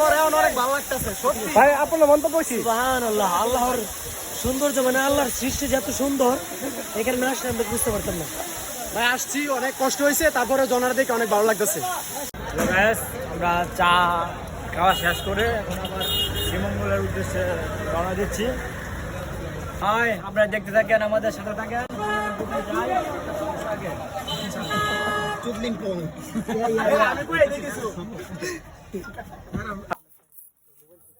পর এখন অনেক ভালো লাগতেছে সত্যি। ভাই আপনার মন্তব্য কি? আল্লাহ আল্লাহর সৌন্দর্য মানে আল্লাহর সৃষ্টি যে এত সুন্দর এখানে না আসলে আমরা বুঝতে পারতাম না। ভাই আসছি অনেক কষ্ট হয়েছে তারপরে জনার দেখে অনেক ভালো লাগতেছে। আমরা চা খাওয়া শেষ করে এখন আবার শ্রীমঙ্গলের উদ্দেশ্যে রওনা দিচ্ছি। হাই আপনারা দেখতে থাকেন আমাদের সাথে থাকেন।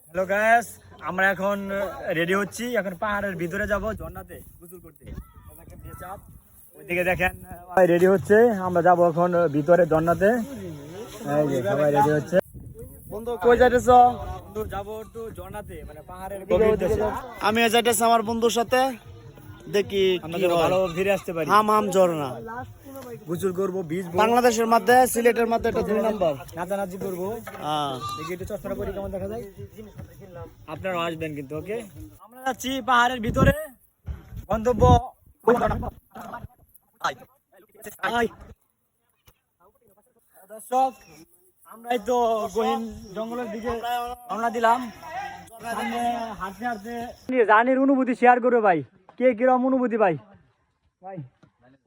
হ্যালো গ্যাস আমরা এখন রেডি হচ্ছি এখন পাহাড়ের ভিতরে যাব ঝর্ণাতে গোসল করতে। ওইদিকে দেখেন রেডি হচ্ছে আমরা যাব এখন ভিতরে ঝর্ণাতে। এই যে সবাই রেডি হচ্ছে। বন্ধু কই যাইতেছ? বন্ধু যাব একটু ঝর্ণাতে মানে পাহাড়ের আমি যাইতেছি আমার বন্ধুর সাথে দেখি। ভালো ফিরে আসতে পারি। হাম হাম ঝর্ণা। গোসল করব বীজ বাংলাদেশের মধ্যে সিলেটের মধ্যে এটা দুই নম্বর। নাচানাচি করব। হ্যাঁ। দেখি একটু চশমাটা পরি কেমন দেখা যায়? আপনারাও আসবেন কিন্তু ওকে? আমরা যাচ্ছি পাহাড়ের ভিতরে। গন্তব্য। দর্শক আমরাই তো গহীন জঙ্গলের দিকে রওনা দিলাম। হাঁটতে হাঁটতে জার্নির অনুভূতি শেয়ার করবে ভাই। কে কিরম অনুভূতি ভাই? ভাই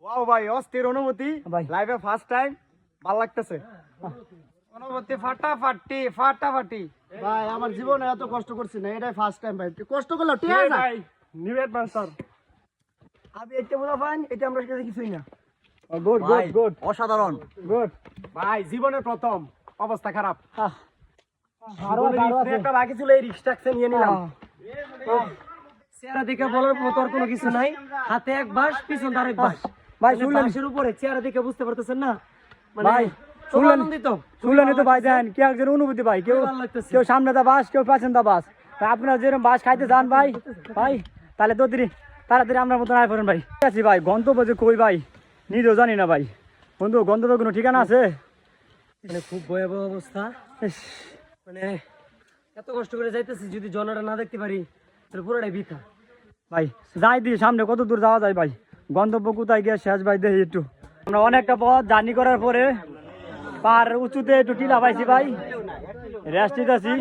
ওয়াও ভাই অস্থির অনুভূতি। ভাই। লাইফে ফার্স্ট টাইম ভালো লাগতেছে। অনুভূতি ফাটাফাটি ফাটাফাটি। ভাই আমার জীবনে এত কষ্ট করছি না এটাই ফার্স্ট টাইম ভাই। কষ্ট করল ঠিক আছে? ভাই? নিউ অ্যাডভান্সার আমি এটা বলা পান এটা আমরা কাছে কিছুই না। গুড গুড গুড অসাধারণ। গুড ভাই জীবনের প্রথম। অবস্থা খারাপ। একটা বাকি ছিল এই রিস্ট্রাকশন নিয়ে নিলাম। চেহারা দেখে বলার মতো আর কোনো কিছু নাই। হাতে এক বাস পিছন তার এক বাস ভাই শুনলেন? বাঁশের উপরে চেহারা দেখে বুঝতে পারতেছেন না? মানে ভাই, শুনলেন? আনন্দিত? শুনলেন তো ভাই দেন কি একজন অনুভূতি ভাই কেউ ভালো লাগতেছে। কেউ সামনে দা বাস কেউ পাশেন দা বাস। আপনারা যেরকম বাস খাইতে যান ভাই ভাই তাহলে তো দিদি তাড়াতাড়ি আমরা মতন আয় পড়েন ভাই। ঠিক আছে ভাই গন্তব্য যে কই ভাই নিজেও জানি না ভাই। বন্ধু গন্তব্য কোনো ঠিকানা আছে? মানে খুব ভয়াবহ অবস্থা। ইস, মানে এত কষ্ট করে যাইতেছি যদি জনাটা না দেখতে পারি তাহলে পুরোটাই বৃথা। ভাই যাই দিই সামনে কত দূর যাওয়া যায় ভাই? গন্তব্য কোথায় গিয়ে শেষ ভাই দেখি একটু। আমরা অনেকটা পথ জার্নি করার পরে পাহাড়ের উঁচুতে একটু টিলা পাইছি ভাই। রেস্ট নিতেছি।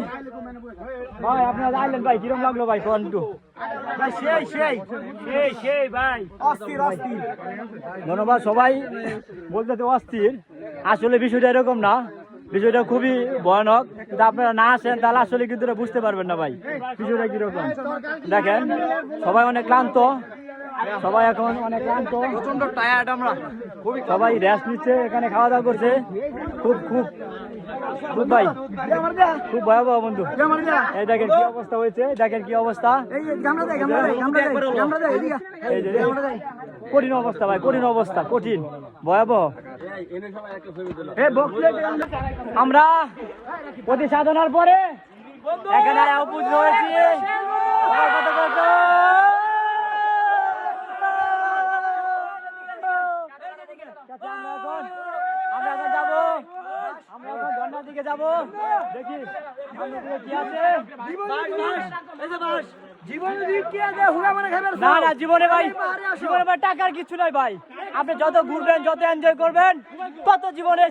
ভাই আপনারা আইলেন ভাই কিরম লাগল ভাই অস্থির অস্থির। ধন্যবাদ সবাই। বলতেছে অস্থির। আসলে বিষয়টা এরকম না। বিষয়টা খুবই ভয়ানক। কিন্তু আপনারা না আসেন তাহলে আসলে কিন্তু বুঝতে পারবেন না ভাই। বিষয়টা কীরকম? দেখেন সবাই অনেক ক্লান্ত। সবাই এখন অনেক ক্লান্ত। প্রচণ্ড টায়ার্ড আমরা। খুবই সবাই রেস্ট নিচ্ছে এখানে খাওয়া দাওয়া করছে। খুব খুব। খুব ভাই খুব ভয়াবহ বন্ধু। এই দেখেন কি অবস্থা হয়েছে দেখেন কি অবস্থা। কঠিন অবস্থা ভাই কঠিন অবস্থা কঠিন ভয়াবহ। আমরা প্রতি সাধনার পরে এখানে উপস্থিত হয়েছি সবাই কত কত। চাচা, আমরা এখন আমরা এখন যাব। আমরা এখন ঝর্ণার দিকে যাব। দেখি কি আছে? ভাই টাকার কিছু নাই ভাই। আপনি যত ঘুরবেন, যত এনজয় করবেন, তত জীবনে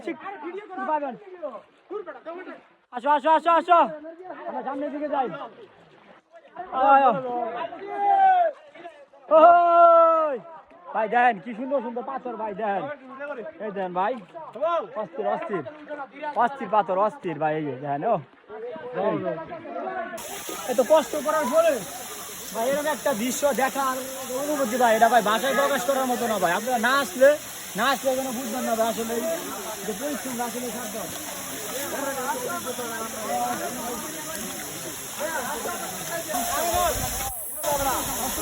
পাবেন। আসো আসো আসো আসো। আমরা সামনের দিকে যাই। ওই ভাই, দেন, কি সুন্দর সুন্দর পাথর ভাই, দেন। এই দেন ভাই, অস্থির অস্থির অস্থির পাথর, অস্থির ভাই, এই দেন, ও। এত কষ্ট করার পরে, ভাই, এরকম একটা দৃশ্য দেখার অনুভূতি ভাই, এটা ভাই ভাষায় প্রকাশ করার মতো না ভাই। আপনারা না আসলে না আসলে কোনো বুঝবেন না ভাই, আসলে যে পরিশ্রম আসলে পর এখন অনেক ভালো লাগতেছে সত্যি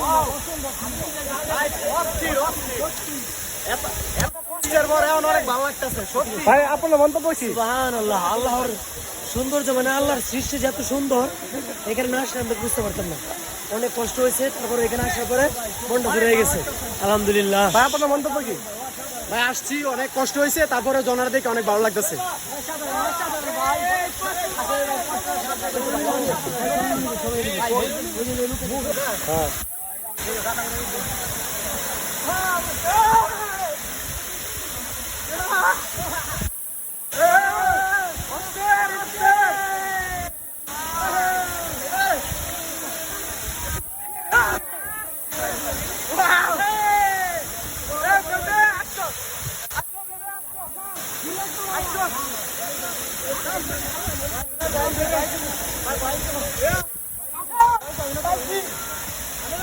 ভাই আপনার মন্তব্য কি? আল্লাহ আল্লাহর সৌন্দর্য মানে আল্লাহর সৃষ্টি যে এত সুন্দর এখানে না আসলে আমরা বুঝতে পারতাম না। অনেক কষ্ট হয়েছে তারপরে এখানে আসার পরে মনটা ঘুরে গেছে। আলহামদুলিল্লাহ। ভাই আপনার মন্তব্য কি? ভাই আসছি অনেক কষ্ট হয়েছে তারপরে জনার দেখে অনেক ভালো লাগতেছে। Vai, vai, vai.